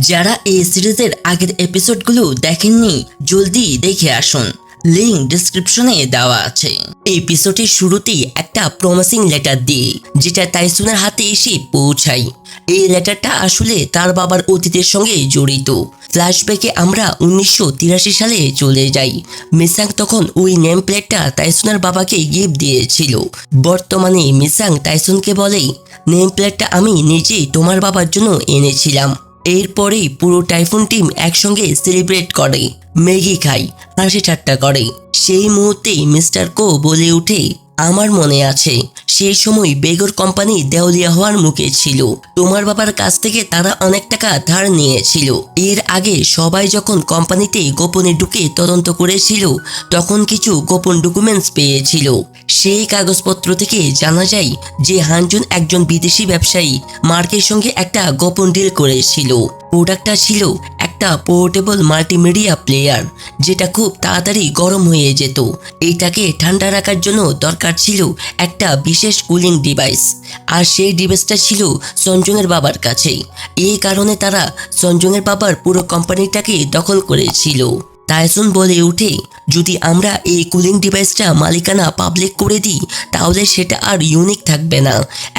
যারা এই সিরিজের আগের এপিসোডগুলো দেখেননি, জলদি দেখে আসুন। লিঙ্ক ডিসক্রিপশনে দেওয়া আছে। এপিসোডের শুরুতেই একটা প্রমিসিং লেটার দিয়ে যেটা তাইসুনের হাতে এসে পৌঁছায় এই লেটারটা আসলে তার বাবার অতীতের সঙ্গে জড়িত। ফ্ল্যাশব্যাকে আমরা উনিশশো তিরাশি সালে চলে যাই। মিসাং তখন ওই নেম প্লেটটা তাইসুনের বাবাকে গিফট দিয়েছিল। বর্তমানে মিসাং তাইসুনকে বলে নেম প্লেটটা আমি নিজেই তোমার বাবার জন্য এনেছিলাম। এরপরেই পুরো টাইফুন টিম একসঙ্গে সেলিব্রেট করে। ম্যাগি খাই হাসি ঠাট্টা করে। সেই মুহূর্তেই মিস্টার কো বলে ওঠে আমার মনে আছে, সেই সময় বেগর কোম্পানি দেওলিয়া হওয়ার মুখে ছিল। তোমার বাবার কাছ থেকে তারা অনেক টাকা ধার নিয়েছিল। এর আগে সবাই যখন কোম্পানিতে গোপনে ঢুকে তদন্ত করেছিল, তখন কিছু গোপন ডকুমেন্টস পেয়েছিল। সেই কাগজপত্র থেকে জানা যায় যে হানজুন একজন বিদেশি ব্যবসায়ী মার্কের সঙ্গে একটা গোপন ডিল করেছিল। প্রোডাক্টটা ছিল একটা পোর্টেবল মাল্টিমিডিয়া প্লেয়ার যেটা খুব তাড়াতাড়ি গরম হয়ে যেত। এটাকে ঠান্ডা রাখার জন্য দরকার ছিল একটা বিশেষ কুলিং ডিভাইস আর সেই ডিভাইসটা ছিল সঞ্জনের বাবার কাছেই এই কারণে তারা সঞ্জনের বাবার পুরো কোম্পানিটাকে দখল করেছিল। টাইসন বলে উঠে, যদি আমরা এই কুলিং ডিভাইসটা মালিকানা পাবলিক করে দিই, তাহলে সেটা আর ইউনিক থাকবে না,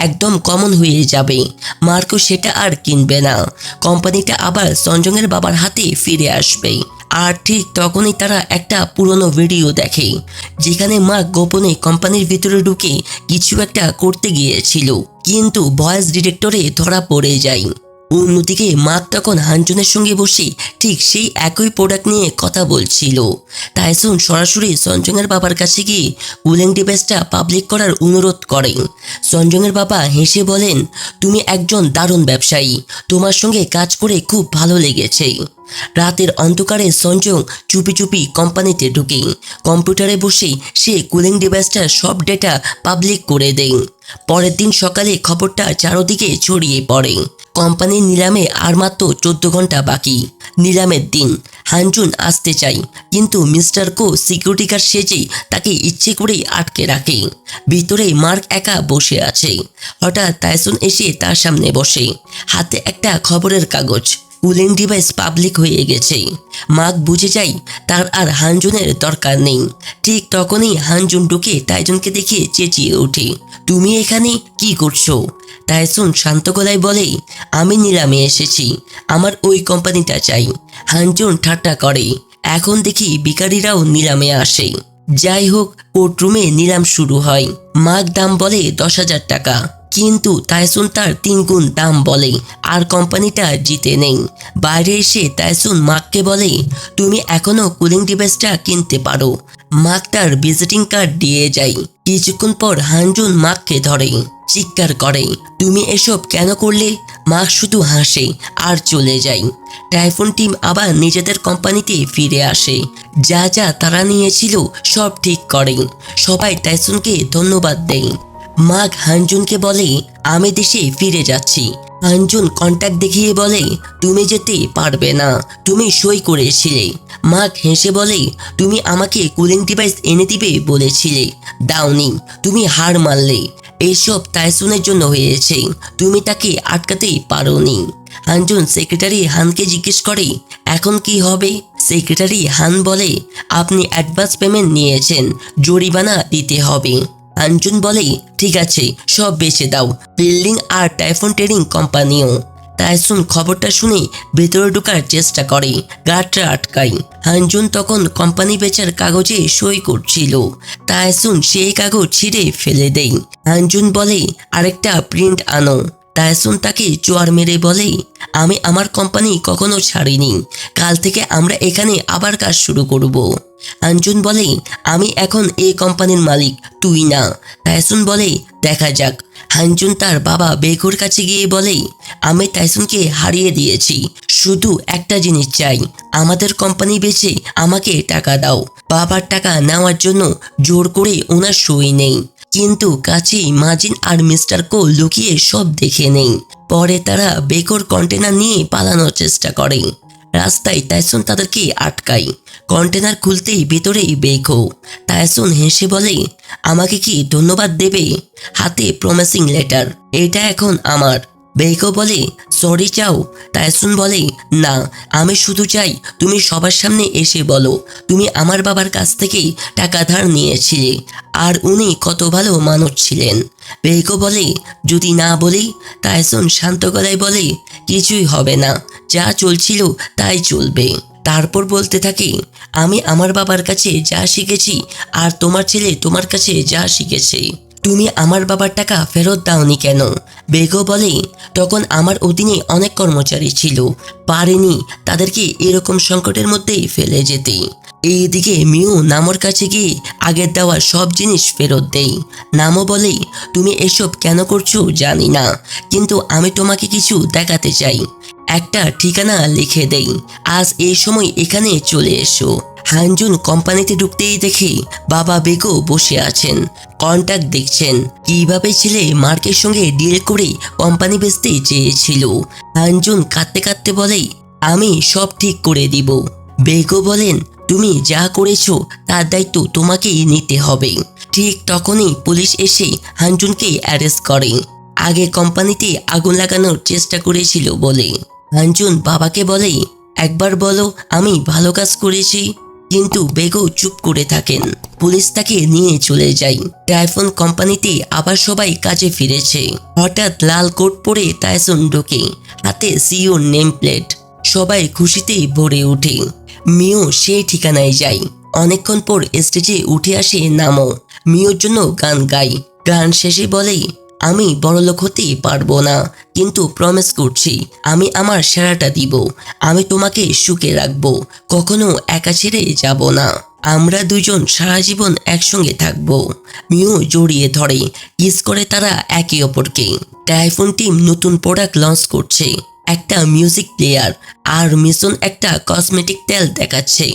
একদম কমন হয়ে যাবে। মার্কো সেটা আর কিনবে না। কোম্পানিটা আবার সঞ্জনের বাবার হাতে ফিরে আসবে। আর ঠিক তখনই তারা একটা পুরনো ভিডিও দেখে, যেখানে মা গোপনে কোম্পানির ভিতরে ঢুকে কিছু একটা করতে গিয়েছিল, কিন্তু ভয়েস ডিটেক্টরে ধরা পড়ে যায়। অন্যদিকে মাক তখন হানজনের সঙ্গে বসে ঠিক সেই একই প্রোডাক্ট নিয়ে কথা বলছিল। টাইসন সরাসরি সঞ্জনের বাবার কাছে গিয়ে কুলিং ডিভাইসটা পাবলিক করার অনুরোধ করেন। সঞ্জনের বাবা হেসে বলেন, তুমি একজন দারুণ ব্যবসায়ী। তোমার সঙ্গে কাজ করে খুব ভালো লেগেছে। রাতের অন্ধকারে সঞ্জং চুপি চুপি কোম্পানিতে ঢুকে কম্পিউটারে বসে সে কুলিং ডিভাইসটার সব ডেটা পাবলিক করে দেয় পরের দিন সকালে খবরটা চারদিকে ছড়িয়ে পড়ে। কোম্পানির নিলামে আর মাত্র চোদ্দ ঘণ্টা বাকি। নিলামের দিন, হানজুন আসতে চাই, কিন্তু মিস্টার কো সিকিউরিটি গার্ড সেজেই তাকে ইচ্ছে করেই আটকে রাখে। ভিতরে মার্ক একা বসে আছে। হঠাৎ তাইসুন এসে তার সামনে বসে। হাতে একটা খবরের কাগজ। কুলিং ডিভাইস পাবলিক হয়ে গেছে মার্ক বুঝে যায় তার আর হানজুনের দরকার নেই। ঠিক তখনই হানজুন ঢুকে টাইজনকে দেখে চেঁচিয়ে ওঠে, তুমি এখানে কি করছ? টাইসন শান্ত গলায় বলে, আমি নিলামে এসেছি, আমার ওই কোম্পানিটা চাই। হানজুন ঠাট্টা করে, এখন দেখি বিকারীরাও নিলামে আসে। যাই হোক, কোর্টরুমে নিলাম শুরু হয়। মাগ দাম বলে দশ হাজার টাকা। কিন্তু তাইসুন তার তিন গুণ দাম বলে, আর কোম্পানিটা জিতে নেই। বাইরে এসে তাইসুন মাককে বলে, তুমি এখনও কুলিং ডিভাইসটা কিনতে পারো। মাক তার ভিজিটিং কার্ড দিয়ে যায়। কিছুক্ষণ পর হানজুন মাককে ধরে, চিৎকার করে, তুমি এসব কেন করলে? মাক শুধু হাসে আর চলে যায়। টাইফুন টিম আবার নিজেদের কোম্পানিতে ফিরে আসে। যা যা তারা নিয়েছিল সব ঠিক করে। সবাই টাইসুনকে ধন্যবাদ দেয়। মাগ হানজুনকে বলে, আমি দেশে ফিরে যাচ্ছি। হানজুন কন্ট্যাক্ট দেখিয়ে বলে, তুমি যেতে পারবে না। তুমি সই করেছিলে মাগ হেসে বলে, তুমি আমাকে কুলিং ডিভাইস এনে দিবে বলেছিলে। দাওনি তুমি হার মারলে এইসব তাইসুনের জন্য হয়েছে। তুমি তাকে আটকাতেই পারোনি হানজুন সেক্রেটারি হানকে জিজ্ঞেস করে, এখন কি হবে? সেক্রেটারি হান বলে, আপনি অ্যাডভান্স পেমেন্ট নিয়েছেন। জরিমানা দিতে হবে। আঞ্জুন বলে, ঠিক আছে, সব বেচে দাও। বিল্ডিং আর টাইফোন ট্রেডিং কোম্পানিও। তাইসুন খবরটা শুনে ভেতরে ঢোকার চেষ্টা করে গার্ডরা আটকায়। হানজুন তখন কোম্পানি বেচার কাগজে সই করছিল। তাইসুন সেই কাগজ ছিঁড়ে ফেলে দেয়। হানজুন বলে, আরেকটা প্রিন্ট আনো। টাইসুন তাকে চোয়ার মেরে বলে, আমি আমার কোম্পানি কখনো ছাড়িনি। কাল থেকে আমরা এখানে আবার কাজ শুরু করব। আঞ্জুন বলে, আমি এখন এই কোম্পানির মালিক, তুই না। টাইসুন বলে, দেখা যাক। হানজুন তার বাবা বেকুর কাছে গিয়ে বলে, আমি টাইসুনকে হারিয়ে দিয়েছি। শুধু একটা জিনিস চাই, আমাদের কোম্পানি বেচে আমাকে টাকা দাও। বাবার টাকা নেওয়ার জন্য জোর করে ওনার সই নেই। কিন্তু কাছেই মাজিন আর মিস্টার কো লুকিয়ে সব দেখে নেই। পরে তারা বেকর কন্টেনার নিয়ে পালানোর চেষ্টা করে। রাস্তায় টাইসন তাদেরকে আটকায়। কন্টেনার খুলতেই ভেতরেই বেকো টাইসন হেসে বলে, আমাকে কি ধন্যবাদ দেবে? হাতে প্রমিসিং লেটার। এটা এখন আমার। বেইকো বলে, সরি চাও। তাইসুন বলে, না, আমি শুধু চাই তুমি সবার সামনে এসে বলো, তুমি আমার বাবার কাছ থেকে টাকা ধার নিয়েছিলে, আর উনি কত ভালো মানুষ ছিলেন। বেইকো বলে, যদি না বলি? তাইসুন শান্ত গলায় বলে, কিছুই হবে না, যা চলছিল তাই চলবে। তারপর বলতে থাকে, আমি আমার বাবার কাছে যা শিখেছি, আর তোমার ছেলে তোমার কাছে যা শিখেছে। তুমি আমার বাবার টাকা ফেরত দাওনি কেন? বেগো বলে, তখন আমার অধীনে অনেক কর্মচারী ছিল। পারেনি তাদেরকে এরকম সংকটের মধ্যেই ফেলে যেতে। এইদিকে মিউ নামর কাছে গিয়ে আগের দেওয়া সব জিনিস ফেরত দেই নামও বলে, তুমি এসব কেন করছ জানি না, কিন্তু আমি তোমাকে কিছু দেখাতে চাই। একটা ঠিকানা লিখে দেই। আজ এই সময় এখানে চলে এসো। হানজুন কোম্পানিতে ঢুকতেই দেখে বাবা বেগো বসে আছেন। কন্ট্যাক্ট দেখছেন, কীভাবে ছেলে মার্কের সঙ্গে ডিল করে কোম্পানি বেচতে চেয়েছিল। হানজুন কাঁদতে কাঁদতে বলে, আমি সব ঠিক করে দিব। বেগো বলেন, তুমি যা করেছ, তার দায়িত্ব তোমাকেই নিতে হবে। ঠিক তখনই পুলিশ এসে হানজুনকে অ্যারেস্ট করে। আগে কোম্পানিতে আগুন লাগানোর চেষ্টা করেছিল বলে। হানজুন বাবাকে বলে, একবার বলো, আমি ভালো কাজ করেছি। কিন্তু বেগো চুপ করে থাকেন। পুলিশ তাকে নিয়ে চলে যায়। টাইফোন কোম্পানিতে আবার সবাই কাজে ফিরেছে। হঠাৎ লাল কোট পরে তাইসন ঢোকে। হাতে সিওর নেম প্লেট। সবাই খুশিতেই ভরে ওঠে। মিও সেই ঠিকানায় যায়। অনেকক্ষণ পর স্টেজে উঠে আসে নামো মিওর জন্য গান গাই গান শেষে বলে আমি বড়লোক হতে পারব না। কিন্তু প্রমিস করছি, আমি আমার সেরাটা দিব। আমি তোমাকে সুখে রাখব, কখনো একা ছেড়ে যাব না। আমরা দুজন সারা জীবন একসঙ্গে থাকব। মিও জড়িয়ে ধরে, কিস করে তারা একে অপরকে। টাইফোন টিম নতুন প্রোডাক্ট লঞ্চ করছে। একটা মিউজিক প্লেয়ার আর মিশন একটা কসমেটিক তেল দেখাচ্ছে।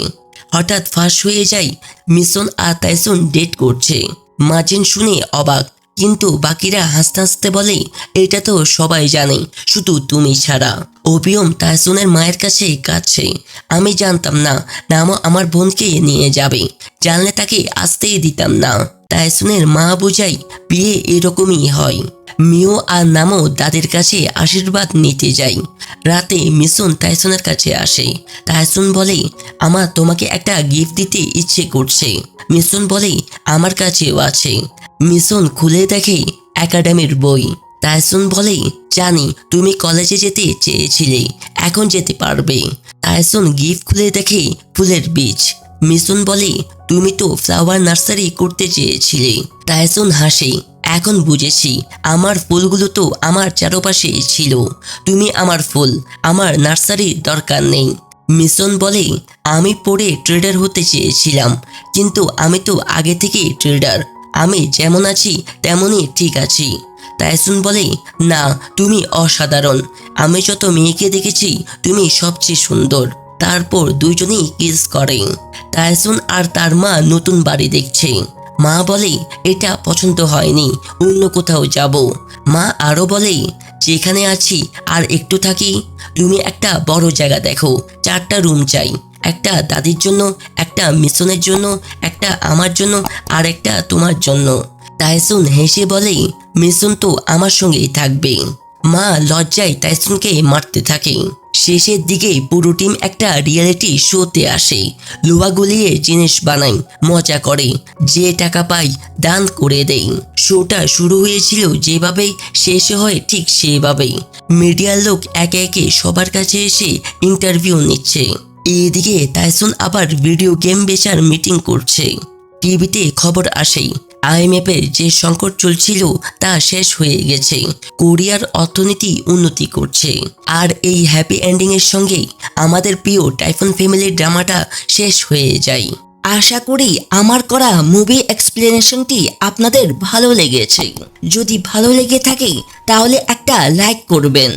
হঠাৎ ফাঁস হয়ে যায় মিশন আর তাইসন ডেট করছে। মাজিন শুনে অবাক কিন্তু বাকিরা হাসতে হাসতে বলে, এটা তো সবাই জানে, শুধু তুমি ছাড়া। অবিয়ম তাইসুনের মায়ের কাছে কাছে আমি জানতাম না, নামও আমার বোনকে নিয়ে যাবে। জানলে তাকে আসতেই দিতাম না। তাইসুনের মা বোঝাই, বিয়ে এরকমই হয়। মিও আর নামও দাদের কাছে আশীর্বাদ নিতে যাই রাতে মিশন তাইসনের কাছে আসে। তাইসন বলে, আমার তোমাকে একটা গিফট দিতে ইচ্ছে করছে। মিশন বলে, আমার কাছেও আছে। মিশন খুলে দেখে একাডেমির বই। তাইসন বলে, জানি, তুমি কলেজে যেতে চেয়েছিলে, এখন যেতে পারবে। তাইসন গিফট খুলে দেখে ফুলের বীজ। মিশন বলে, তুমি তো ফ্লাওয়ার নার্সারি করতে চেয়েছিলে। তাইসন হাসে, এখন বুঝেছি, আমার ফুলগুলো তো আমার চারপাশে ছিল। তুমি আমার ফুল, আমার নার্সারির দরকার নেই। মিশন বলে, আমি পড়ে ট্রেডার হতে চেয়েছিলাম, কিন্তু আমি তো আগে থেকেই ট্রেডার। আমি যেমন আছি, তেমনই ঠিক আছি। তাইসুন বলে, না, তুমি অসাধারণ। আমি যত মেয়েকে দেখেছি, তুমি সবচেয়ে সুন্দর। তারপর দুজনেই কিস করে। তাইসুন আর তার মা নতুন বাড়ি দেখছে। মা বলে, এটা পছন্দ হয়নি, অন্য কোথাও যাব। মা আরও বলে, যেখানে আছি আর একটু থাকি। তুমি একটা বড় জায়গা দেখো, চারটা রুম চাই। একটা দাদির জন্য, একটা মিশনের জন্য, একটা আমার জন্য, আর একটা তোমার জন্য। তাইসুন হেসে বলে মিশন তো আমার সঙ্গেই থাকবে। মা লজ্জায় তাইসুনকে মারতে থাকে। শেষের দিকে পুরো টিম একটা রিয়েলিটি শোতে আসে। লোহা গুলিয়ে জিনিস বানাই মজা করে। যে টাকা পাই দান করে দেই শোটা শুরু হয়েছিল যেভাবে শেষ হয় ঠিক সেভাবেই। মিডিয়ার লোক একে একে সবার কাছে এসে ইন্টারভিউ নিচ্ছে। এদিকে তাইসুন আবার ভিডিও গেম বেচার মিটিং করছে। টিভিতে খবর আসে আইএমএফের যে সংকট চলছিল তা শেষ হয়ে গেছে। কোরিয়ার অর্থনীতি উন্নতি করছে। আর এই হ্যাপি এন্ডিং এর সঙ্গে আমাদের প্রিয় টাইফন ফ্যামিলির ড্রামাটা শেষ হয়ে যায়। আশা করি আমার করা মুভি এক্সপ্লেনেশনটি আপনাদের ভালো লেগেছে। যদি ভালো লেগে থাকে, তাহলে একটা লাইক করবেন।